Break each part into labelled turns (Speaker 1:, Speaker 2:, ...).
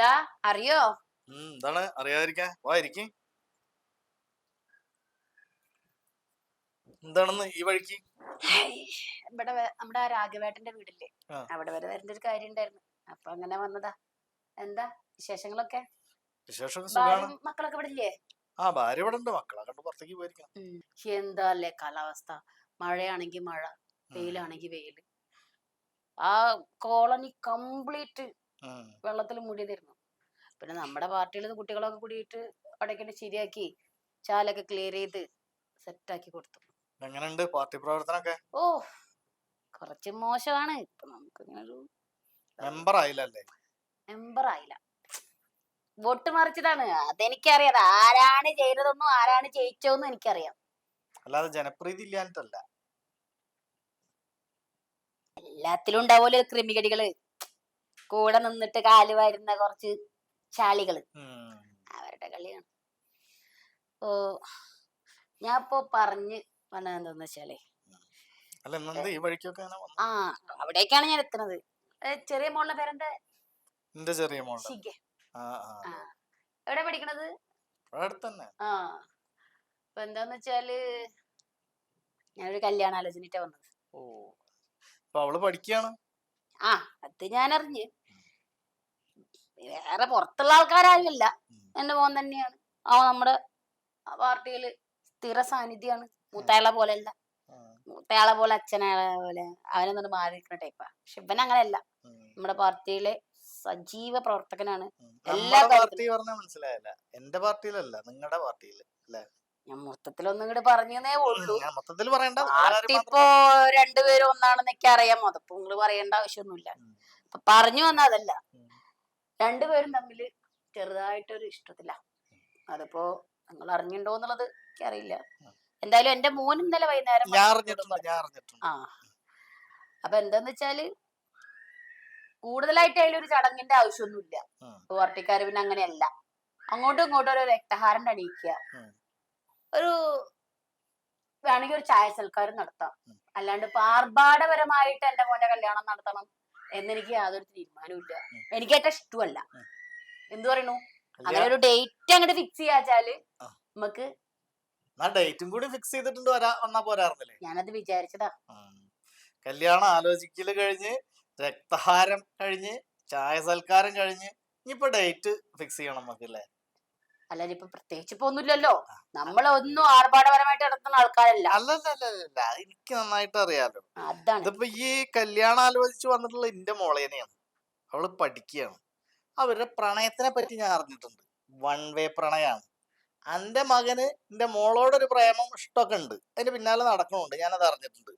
Speaker 1: എന്താ? അറിയോ?
Speaker 2: എന്താണ്? അറിയാതിരിക്കാൻ വാ ഇരിക്ക്. എന്താണെന്ന് ഈ വഴിക്ക്?
Speaker 1: ഇവിടെ നമ്മുടെ ആ രാഘവേട്ടന്റെ വീടില്ലേ? അവിടെ വരെ വരേണ്ട ഒരു കാര്യം ഉണ്ടായിരുന്നു. അപ്പൊ അങ്ങനെ വന്നതാ. എന്താ? വിശേഷങ്ങളൊക്കെ? മക്കളൊക്കെ ഇവിടെ ഇല്ലേ?
Speaker 2: ആ ഭാര്യ ഇവിടെ ഉണ്ട്. മക്കളെ കണ്ട് പുറത്തേക്ക് പോയിരിക്കണം
Speaker 1: എന്താ അല്ലേ കാലാവസ്ഥ? മഴയാണെങ്കി മഴ വെയിലാണെങ്കി വെയിൽ. ആ കോളനി കംപ്ലീറ്റ്
Speaker 2: വെള്ളത്തിൽ
Speaker 1: വെള്ളത്തിൽ മൂടിയതായിരുന്നു. പിന്നെ നമ്മുടെ പാർട്ടിയിൽ കുട്ടികളൊക്കെ കൂടിയിട്ട് അവിടേക്കിട്ട് ശരിയാക്കി ചാലൊക്കെ ക്ലിയർ ചെയ്ത് സെറ്റാക്കി കൊടുത്തു.
Speaker 2: എങ്ങനെയുണ്ട്? പാർട്ടി പ്രവർത്തനമൊക്കെ?
Speaker 1: ഓ കുറച്ച് മോശമാണ്. ഇപ്പൊ നമുക്ക് ഇങ്ങനെ ഒരു
Speaker 2: മെമ്പർ ആയില്ലല്ലേ?
Speaker 1: മെമ്പർ ആയില്ല. വോട്ട് മറിച്ചതാണ്. അതെനിക്കറിയാം. അത് ആരാണ് ചെയ്തതെന്നും ആരാണ് ജയിച്ചതെന്നും എനിക്കറിയാം.
Speaker 2: അല്ലാതെ ജനപ്രീതി ഇല്ലാഞ്ഞിട്ടല്ല.
Speaker 1: എല്ലാത്തിലും ഉണ്ടാവുമല്ലോ ക്രിമികടികൾ. കൂടെ നിന്നിട്ട് കാൽ വരുന്ന കുറച്ച് ചാളികൾ
Speaker 2: ഉം.
Speaker 1: അവരുടെ കളിയാണ്. ഓ ഞാൻ ഇപ്പൊ പറഞ്ഞ് വന്നതെന്താന്ന് വെച്ചാലേ ആ അവിടേക്കാണ് ഞാൻ എത്തുന്നത്. ചെറിയ മോളുടെ പേരെന്താ?
Speaker 2: എന്റെ ചെറിയ
Speaker 1: മോൾ എവിടെ പഠിക്കണത്?
Speaker 2: തന്നെ
Speaker 1: ആ. അപ്പൊ എന്താന്ന് വെച്ചാൽ ഞാനൊരു കല്യാണ ആലോചനയിട്ടാ വന്നത്.
Speaker 2: ഓ. അപ്പൊ അവൾ പഠിക്കാണ്?
Speaker 1: ആ അത് ഞാൻ അറിഞ്ഞ് വേറെ പുറത്തുള്ള ആൾക്കാരാരുമില്ല. എന്റെ മോൻ തന്നെയാണ്. അവ നമ്മുടെ പാർട്ടിയിൽ സ്ഥിര സാന്നിധ്യമാണ് മൂത്തയാളെ പോലെ അല്ല
Speaker 2: ഉം.
Speaker 1: മൂത്തയാളെ പോലെ അച്ഛനാളെ പോലെ. അവനൊന്നും മാറി നിൽക്കുന്ന ടൈപ്പാ പക്ഷെ ഇവൻ അങ്ങനെയല്ല. നമ്മുടെ പാർട്ടിയിലെ സജീവ പ്രവർത്തകനാണ്. എല്ലാ
Speaker 2: പാർട്ടി പറഞ്ഞ മനസ്സിലായല്ല. എന്റെ പാർട്ടിയിലല്ല നിങ്ങളുടെ പാർട്ടിയിൽ അല്ലെ?
Speaker 1: ഞാൻ പറഞ്ഞേ ഉള്ളൂ.
Speaker 2: മൊത്തത്തിൽ പറയണ്ട. കൂടി
Speaker 1: പാർട്ടി
Speaker 2: കാര്യം
Speaker 1: ഇപ്പോ രണ്ടുപേരും ഒന്നാണെന്നൊക്കെ അറിയാമോ അറിയാം അതിപ്പോ നിങ്ങൾ പറയേണ്ട ആവശ്യമൊന്നുമില്ല. പറഞ്ഞു വന്ന അതല്ല
Speaker 2: ഉം.
Speaker 1: രണ്ടുപേരും തമ്മിൽ ചെറുതായിട്ടൊരു ഇഷ്ടത്തില്ല അതിപ്പോ നിങ്ങൾ അറിഞ്ഞിട്ടുണ്ടോ എന്നുള്ളത് എനിക്കറിയില്ല. എന്തായാലും എന്റെ മോൻ ഇന്നലെ വൈകുന്നേരം ആ. അപ്പൊ എന്താന്ന് വെച്ചാൽ കൂടുതലായിട്ട് അതിലൊരു ചടങ്ങിന്റെ ആവശ്യമൊന്നുമില്ല
Speaker 2: ഉം.
Speaker 1: പാർട്ടിക്കാര് പിന്നെ അങ്ങനെയല്ല. അങ്ങോട്ടും ഇങ്ങോട്ടും ഒരു രക്തഹാരം അണിയിക്കുക. ഒരു വേണമെങ്കിൽ ഒരു ചായ സൽക്കാരം നടത്താം. അല്ലാണ്ട് പാർഭാടപരമായിട്ട് എന്റെ മോന്റെ കല്യാണം നടത്തണം എന്നെനിക്ക് യാതൊരു തീരുമാനവും
Speaker 2: ഉം.
Speaker 1: എനിക്ക് ഏറ്റവും ഇഷ്ടമല്ല. എന്തു പറയണു അങ്ങനെ ഒരു ഡേറ്റ് അങ്ങോട്ട് ഫിക്സ്
Speaker 2: ചെയ്യാച്ചാൽ
Speaker 1: നമുക്ക്
Speaker 2: ഡേറ്റും കൂടി ഫിക്സ് ചെയ്തിട്ടുണ്ട് വന്നാ പോരാറില്ലേ
Speaker 1: ഞാനത് വിചാരിച്ചതാ.
Speaker 2: കല്യാണം ആലോചിക്കൽ കഴിഞ്ഞ് രക്തഹാരം കഴിഞ്ഞ് ചായ സൽക്കാരം കഴിഞ്ഞ് ഇനിയിപ്പോ ഡേറ്റ് ഫിക്സ് ചെയ്യണം നമുക്കല്ലേ
Speaker 1: അല്ലാതെ ഇപ്പൊ പ്രത്യേകിച്ച് ഇപ്പൊ ഒന്നുമില്ലല്ലോ. നമ്മളൊന്നും ആർഭാടപരമായിട്ട് നടത്തുന്ന ആൾക്കാരല്ല.
Speaker 2: അല്ലല്ല എനിക്ക് നന്നായിട്ട് അറിയാലോ.
Speaker 1: അതാണ്.
Speaker 2: ഇതിപ്പോ ഈ കല്യാണം ആലോചിച്ച് വന്നിട്ടുള്ള എന്റെ മോളേനെയാണ് അവൾ പഠിക്കുകയാണ് അവരുടെ പ്രണയത്തിനെ പറ്റി ഞാൻ അറിഞ്ഞിട്ടുണ്ട്. വൺ വേ പ്രണയാണ്. എന്റെ മകന് എന്റെ മോളോടൊരു പ്രേമം ഇഷ്ടമൊക്കെ ഉണ്ട്. അതിന്റെ പിന്നാലെ നടക്കണുണ്ട്. ഞാനത് അറിഞ്ഞിട്ടുണ്ട്.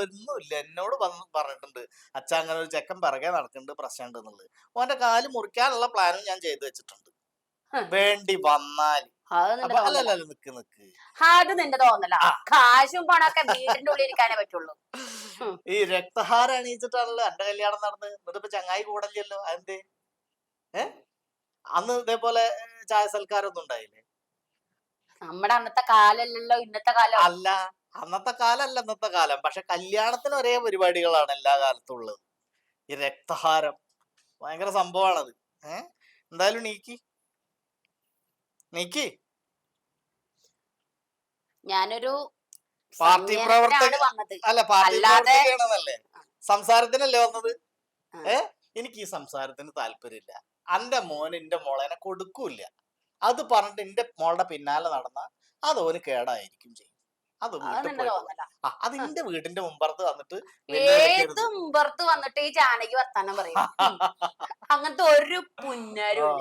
Speaker 2: ഒന്നുമില്ല. എന്നോട് വന്ന് പറഞ്ഞിട്ടുണ്ട്. അച്ഛ അങ്ങനെ ഒരു ചെക്കൻ പിറകെ നടക്കുന്നുണ്ട് പ്രശ്നമുണ്ട് എന്നുള്ളത്. ഓന്റെ കാൽ മുറിക്കാനുള്ള പ്ലാനും ഞാൻ ചെയ്തു വെച്ചിട്ടുണ്ട്. വേണ്ടി വന്നാൽ.
Speaker 1: നിന്റെ
Speaker 2: അപ്പൊ
Speaker 1: തോന്നലാ.
Speaker 2: അല്ലല്ല നിക്ക് നിക്ക്.
Speaker 1: അത് നിന്റെ തോന്നല. കാശും പണമൊക്കെ വീടിന്റെ ഉള്ളിൽ ഇരിക്കാനേ പറ്റുള്ളൂ.
Speaker 2: ഈ രക്തഹാരം അണിയിച്ചിട്ടാണല്ലോ എന്റെ കല്യാണം നടന്നത്. എന്നിട്ടിപ്പോ ചങ്ങായി കൂടല്ലല്ലോ അതിന്റെ ഏ? അന്ന് ഇതേപോലെ ചായ സൽക്കാരൊന്നും ഉണ്ടായില്ലേ?
Speaker 1: നമ്മുടെ അന്നത്തെ കാലല്ലല്ലോ ഇന്നത്തെ കാലം.
Speaker 2: അല്ല അന്നത്തെ കാലല്ല ഇന്നത്തെ കാലം. പക്ഷെ കല്യാണത്തിന് ഒരേ പരിപാടികളാണ് എല്ലാ കാലത്തും ഉള്ളത്. ഈ രക്തഹാരം. ഭയങ്കര സംഭവമാണത് ഏഹ് എന്തായാലും നീക്കി നീക്കി?
Speaker 1: ഞാനൊരു
Speaker 2: പാർട്ടി
Speaker 1: സംയമനത്തിനാണ്
Speaker 2: പ്രവർത്തക-
Speaker 1: വന്നത്.
Speaker 2: അല്ല പാർട്ടി പ്രവർത്തകയാണെന്നല്ലേ സംസാരത്തിനല്ലേ വന്നത്? ഏ? എനിക്ക് ഈ സംസാരത്തിന് താല്പര്യമില്ല. അന്റെ മോൻ എന്റെ മോളേനെ കൊടുക്കൂല അത് പറഞ്ഞിട്ട് എന്റെ മോളുടെ പിന്നാലെ നടന്ന അത് ഓന് കേടായിരിക്കും ചെയ്യും. അത്
Speaker 1: അത്
Speaker 2: എന്റെ വീടിന്റെ മുമ്പറത്ത് വന്നിട്ട്.
Speaker 1: ഏത് മുമ്പർത്ത് വന്നിട്ട് ഈ ജാനകി വർത്താനം പറയും. അങ്ങനത്തെ ഒരു പുന്നരും.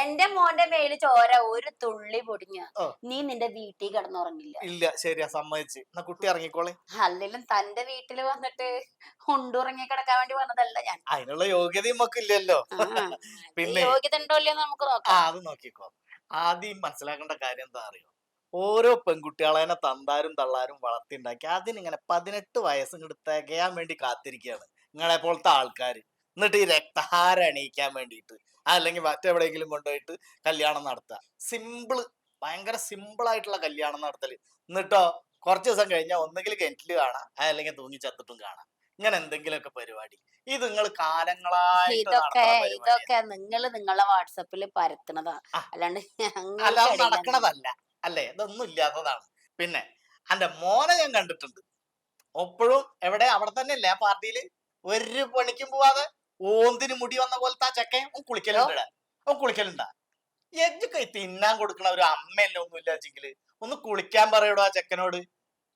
Speaker 1: എന്റെ മോന്റെ മേൽ ചോര ഒരു തുള്ളി പൊടിഞ്ഞ. നീ നിന്റെ വീട്ടിൽ കിടന്നുറങ്ങില്ല.
Speaker 2: ഇല്ല ശരിയാ സമ്മതിച്ച്. എന്നാ കുട്ടി ഇറങ്ങിക്കോളെ
Speaker 1: അല്ലെങ്കിലും തന്റെ വീട്ടിൽ വന്നിട്ട് ഉണ്ടുറങ്ങി കിടക്കാൻ വേണ്ടി വന്നതല്ല ഞാൻ.
Speaker 2: അതിനുള്ള യോഗ്യത നമുക്ക് ഇല്ലല്ലോ. പിന്നെ
Speaker 1: യോഗ്യത ഉണ്ടോ ഇല്ലയോ എന്ന് നമുക്ക് നോക്കാം.
Speaker 2: അത് നോക്കിക്കോ. ആദ്യം മനസ്സിലാക്കേണ്ട കാര്യം എന്താ അറിയോ? ഓരോ പെൺകുട്ടികളെ തന്താരും തള്ളാരും വളർത്തിണ്ടാക്കി. അതിനിങ്ങനെ പതിനെട്ട് വയസ്സും ഇങ്ങോട്ട് തികയാൻ വേണ്ടി കാത്തിരിക്കുകയാണ് നിങ്ങളെ പോലത്തെ ആൾക്കാർ എന്നിട്ട് ഈ രക്തഹാരം അണിയിക്കാൻ വേണ്ടിയിട്ട് അല്ലെങ്കിൽ മറ്റെവിടെയെങ്കിലും കൊണ്ടുപോയിട്ട് കല്യാണം നടത്തുക സിമ്പിൾ ഭയങ്കര സിമ്പിൾ ആയിട്ടുള്ള കല്യാണം നടത്തൽ. എന്നിട്ടോ കുറച്ച് ദിവസം കഴിഞ്ഞാൽ ഒന്നെങ്കിൽ കിണറ്റിൽ കാണാം അല്ലെങ്കിൽ തൂങ്ങി ചത്തിട്ടും കാണാം. ഇങ്ങനെ എന്തെങ്കിലുമൊക്കെ പരിപാടി. ഇത് നിങ്ങൾ കാലങ്ങളായിട്ട്
Speaker 1: ഇതൊക്കെ ഇതൊക്കെ നിങ്ങൾ നിങ്ങളെ വാട്സപ്പിൽ പരത്തണതാ. അല്ലാണ്ട്
Speaker 2: നടക്കണതല്ല. അല്ലേ? ഇതൊന്നും ഇല്ലാത്തതാണ്. പിന്നെ അന്റെ മോനെ ഞാൻ കണ്ടിട്ടുണ്ട്. എപ്പോഴും എവിടെ? അവിടെ തന്നെ അല്ലേ ആ പാർട്ടിയിൽ ഒരു പണിക്കും പോവാതെ ഓന്തിന് മുടി വന്ന പോലത്തെ ആ ചെക്കൻ കുളിക്കലുണ്ട് ഓ കുളിക്കലുണ്ടാ. എജ്ജൊക്കെ തിന്നാൻ കൊടുക്കണ ഒരു അമ്മയല്ലോ ഒന്നുമില്ല വെച്ചെങ്കിൽ ഒന്ന് കുളിക്കാൻ പറയടോ ആ ചെക്കനോട്.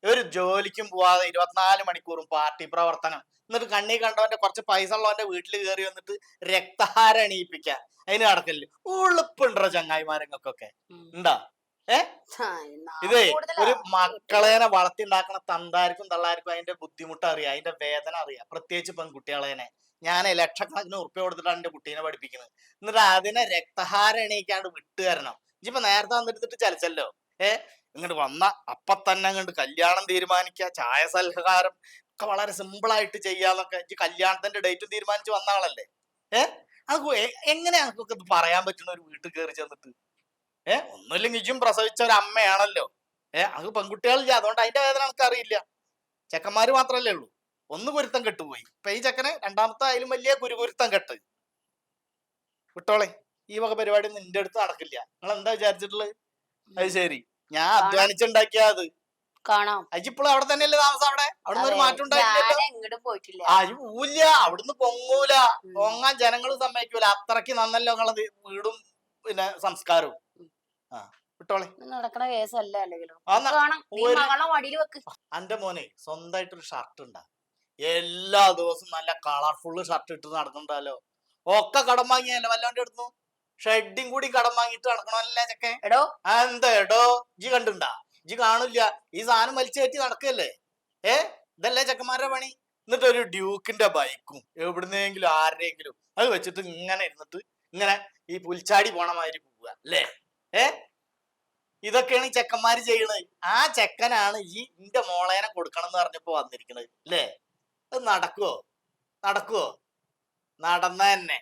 Speaker 2: ഒരു ജോലിക്കും പോവാതെ ഇരുപത്തിനാല് മണിക്കൂറും പാർട്ടി പ്രവർത്തനം. എന്നിട്ട് കണ്ണി കണ്ടവന്റെ കുറച്ച് പൈസ ഉള്ളവന്റെ വീട്ടിൽ കയറി വന്നിട്ട് രക്തഹാരം അണിയിപ്പിക്ക അതിന് നടക്കല്ലേ ഉളുപ്പുണ്ടോ ചങ്ങായിമാരങ്ങൾക്കൊക്കെ. ഉണ്ടാ ഇതേ ഒരു മക്കളേനെ വളർത്തിണ്ടാക്കണ തന്താർക്കും തള്ളാർക്കും അതിന്റെ ബുദ്ധിമുട്ട് അറിയാം അതിന്റെ വേദന അറിയാം പ്രത്യേകിച്ച് പെൺകുട്ടികളേനെ. ഞാൻ ലക്ഷക്കണക്കിന് ഉറുപ്പ്യ കൊടുത്തിട്ടാണ് എന്റെ കുട്ടീനെ പഠിപ്പിക്കുന്നത്. എന്നിട്ട് അതിനെ രക്തഹാരം എണീക്കാണ്ട് വിട്ടു തരണം. ഇനിയിപ്പൊ നേരത്തെ വന്നിട്ട് ചലിച്ചല്ലോ. ഏ? ഇങ്ങോട്ട് വന്ന അപ്പൊ തന്നെ അങ്ങോട്ട് കല്യാണം തീരുമാനിക്കുക ചായ സൽഹാരം ഒക്കെ വളരെ സിമ്പിൾ ആയിട്ട് ചെയ്യാന്നൊക്കെ. ഇനി കല്യാണത്തിന്റെ ഡേറ്റും തീരുമാനിച്ച് വന്ന ആളല്ലേ? ഏഹ് അത് എങ്ങനെ എങ്ങനെയാ പറയാൻ പറ്റുന്ന ഒരു വീട്ടിൽ കയറി ചെന്നിട്ട്? ഏ ഒന്നുമില്ലെങ്കിൽ ഇജും പ്രസവിച്ച ഒരു അമ്മയാണല്ലോ. ഏ അത് പെൺകുട്ടികളില്ല അതുകൊണ്ട് അതിന്റെ വേദന എനിക്ക് അറിയില്ല. ചെക്കന്മാര് മാത്രല്ലേ ഉള്ളൂ. ഒന്ന് കുരുത്തം കെട്ടുപോയി. ഇപ്പൊ ഈ ചെക്കനെ രണ്ടാമത്തെ ആയാലും വലിയ കുരുകുരുത്തം കെട്ട്. വിട്ടോളെ ഈ വക പരിപാടി നിന്റെ അടുത്ത് നടക്കില്ല. നിങ്ങൾ എന്താ വിചാരിച്ചിട്ടുള്ളത് അത് ശരി. ഞാൻ അധ്വാനിച്ചുണ്ടാക്കിയ അത്.
Speaker 1: കാണാം.
Speaker 2: അജിപ്പോൾ അവിടെ തന്നെയല്ലേ താമസം അവിടെ? അവിടുന്ന് ഒരു മാറ്റം ഈ ഊല്ല അവിടുന്ന് പൊങ്ങൂല. പൊങ്ങാൻ ജനങ്ങൾ സമ്മതിക്കൂല. അത്രയ്ക്ക് നന്നല്ലോ നിങ്ങളത് വീടും പിന്നെ സംസ്കാരവും. വിട്ടോളെ.
Speaker 1: നടക്കണ കേസല്ല അല്ലെങ്കിലും.
Speaker 2: അന്റെ മോനെ സ്വന്തമായിട്ടൊരു ഷർട്ട് ഉണ്ടാ. എല്ലാ ദിവസവും നല്ല കളർഫുള്ള് ഷർട്ട് ഇട്ട് നടക്കണ്ടല്ലോ ഒക്കെ കടം വാങ്ങിയല്ലോ വല്ലാണ്ട് എടുത്തു ഷെഡിങ് കൂടി കടം വാങ്ങിയിട്ട് നടക്കണമല്ലേ ചക്കെ
Speaker 1: എടോ.
Speaker 2: എന്താ എടോ? ജി കണ്ടുണ്ടാ? ജി കാണില്ല. ഈ സാധനം വലിച്ചു കയറ്റി നടക്കല്ലേ? ഏ? ഇതല്ലേ ചെക്കന്മാരുടെ പണി? എന്നിട്ട് ഒരു ഡ്യൂക്കിന്റെ ബൈക്കും എവിടുന്നെങ്കിലും ആരുടെയെങ്കിലും അത് വെച്ചിട്ട് ഇങ്ങനെ ഇരുന്നിട്ട് ഇങ്ങനെ ഈ പുൽച്ചാടി പോണ മാതിരി പോവുക അല്ലേ? ഏ? ഇതൊക്കെയാണ് ഈ ചെക്കന്മാര് ചെയ്യണത്. ആ ചെക്കനാണ് ഈ ഇന്റെ മോളേനെ കൊടുക്കണം എന്ന് പറഞ്ഞപ്പോ വന്നിരിക്കണത്. അല്ലേ അത് നടക്കുവോ? നടക്കുവോ? നടന്ന തന്നെ.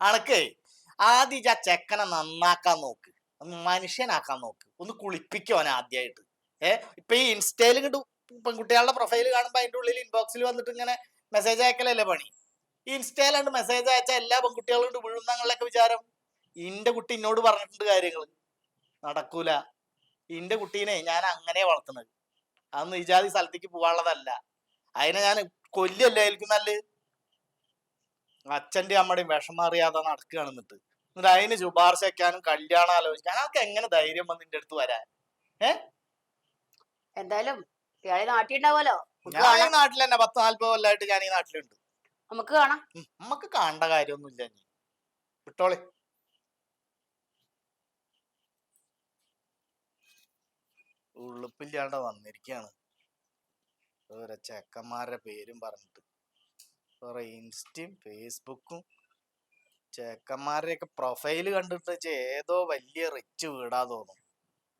Speaker 2: അണക്ക് ആദ്യം ആ ചെക്കനെ നന്നാക്കാൻ നോക്ക്. ഒന്ന് മനുഷ്യനാക്കാൻ നോക്ക്. ഒന്ന് കുളിപ്പിക്കുവാൻ ആദ്യമായിട്ട് ഏ? ഇപ്പൊ ഈ ഇൻസ്റ്റയിൽ ഇങ്ങോട്ട് പെൺകുട്ടികളുടെ പ്രൊഫൈൽ കാണുമ്പോ അതിന്റെ ഉള്ളിൽ ഇൻബോക്സിൽ വന്നിട്ട് ഇങ്ങനെ മെസ്സേജ് അയക്കലല്ലേ പണി? ഇൻസ്റ്റയിലാണ്ട് മെസ്സേജ് അയച്ച എല്ലാ പെൺകുട്ടികളും കൊണ്ട് വീഴുന്നങ്ങളൊക്കെ വിചാരം? ഇന്റെ കുട്ടി എന്നോട് പറഞ്ഞിട്ടുണ്ട് കാര്യങ്ങൾ നടക്കൂല. ഇന്റെ കുട്ടീനെ ഞാൻ അങ്ങനെ വളർത്തുന്നത്. അതൊന്നും ഇജാതി ജാതി സ്ഥലത്തേക്ക് പോവാനുള്ളതല്ല. അതിനെ ഞാൻ കൊല്ലല്ലേ എനിക്ക് നല്ല അച്ഛന്റെ അമ്മയുടെയും വിഷമം അറിയാതെ നടക്കുകയാണ് എന്നിട്ട് എന്നിട്ട് അതിന് ശുപാർശ വെക്കാനും കല്യാണം ആലോചിക്കാൻ അതൊക്കെ എങ്ങനെ ധൈര്യം വന്ന് നിന്റെ അടുത്ത് വരാൻ?
Speaker 1: എന്തായാലും ഇയാളെ
Speaker 2: ഞാൻ ഈ നാട്ടിൽ തന്നെ പത്ത് നാല്പത് കൊല്ലമായിട്ട് ഞാൻ ഈ നാട്ടിലുണ്ട്.
Speaker 1: നമുക്ക് കാണാം.
Speaker 2: നമുക്ക് കാണേണ്ട കാര്യമൊന്നുമില്ല ഇനി. വിട്ടോളെ. ഉളുപ്പില്ലാണ്ട് വന്നിരിക്കുകയാണ് ഓരോ ചെക്കന്മാരുടെ പേരും പറഞ്ഞിട്ട്. ഓരോ ഇൻസ്റ്റയും ഫേസ്ബുക്കും ചെക്കന്മാരുടെയൊക്കെ പ്രൊഫൈൽ കണ്ടിട്ട് ഏതോ വലിയ റിച്ച് വീടാ തോന്നും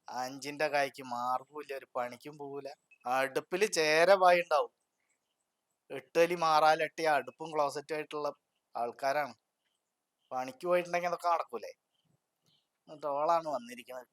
Speaker 2: അഞ്ചിന്റെ കായ്ക്ക് മാർഗമില്ല ഒരു പണിക്കും പോവില്ല അടുപ്പിൽ ചേരവായി ഉണ്ടാവും. എട്ടുവലി മാറാലട്ടി അടുപ്പും ക്ലോസറ്റും ആയിട്ടുള്ള ആൾക്കാരാണ്. പണിക്ക് പോയിട്ടുണ്ടെങ്കിൽ അതൊക്കെ നടക്കൂലേ? എന്നിട്ട് ഓളാണ് വന്നിരിക്കുന്നത്